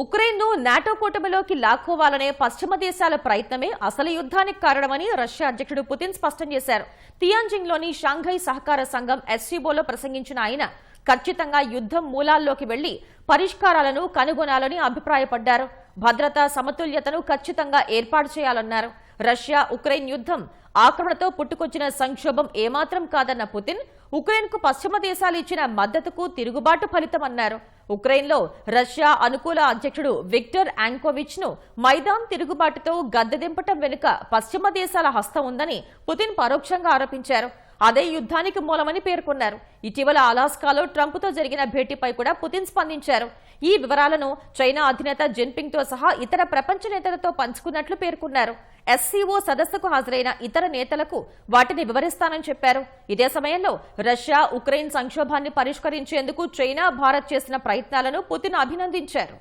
ఉక్రెయిన్ను NATO కూటమిలోకి లాక్కోవాలనే పశ్చిమ దేశాల ప్రయత్నమే అసలు యుద్ధానికి కారణమని రష్యా అధ్యక్షుడు పుతిన్ స్పష్టం చేశారు. తియాంజింగ్లోని షాంఘై సహకార సంఘం ఎస్సీబోలో ప్రసంగించిన ఆయన ఖచ్చితంగా యుద్ధం మూలాల్లోకి వెళ్ళి పరిష్కారాలను కనుగొనాలని అభిప్రాయపడ్డారు. భద్రతా సమతుల్యతను ఖచ్చితంగా ఏర్పాటు చేయాలన్నారు. రష్యా ఉక్రెయిన్ యుద్ధం ఆక్రమణతో పుట్టుకొచ్చిన సంక్షోభం ఏమాత్రం కాదన్న పుతిన్ ఉక్రెయిన్కు పశ్చిమ దేశాలు ఇచ్చిన మద్దతుకు తిరుగుబాటు ఫలితమన్నారు. ఉక్రెయిన్లో రష్యా అనుకూల అధ్యక్షుడు విక్టర్ యాంకోవిచ్ను మైదాన్ తిరుగుబాటుతో గద్దెదింపటం వెనుక పశ్చిమ దేశాల హస్తం ఉందని పుతిన్ పరోక్షంగా ఆరోపించారు. అదే యుద్ధానికి మూలమని పేర్కొన్నారు. ఇటీవల అలాస్కాలో ట్రంప్తో జరిగిన భేటీపై కూడా పుతిన్ స్పందించారు. ఈ వివరాలను చైనా అధినేత జిన్పింగ్తో సహా ఇతర ప్రపంచ నేతలతో పంచుకున్నట్లు పేర్కొన్నారు. ఎస్సీఓ సదస్సుకు హాజరైన ఇతర నేతలకు వాటిని వివరిస్తానని చెప్పారు. ఇదే సమయంలో రష్యా ఉక్రెయిన్ సంక్షోభాన్ని పరిష్కరించేందుకు చైనా భారత్ చేసిన ప్రయత్నాలను పుతిన్ అభినందించారు.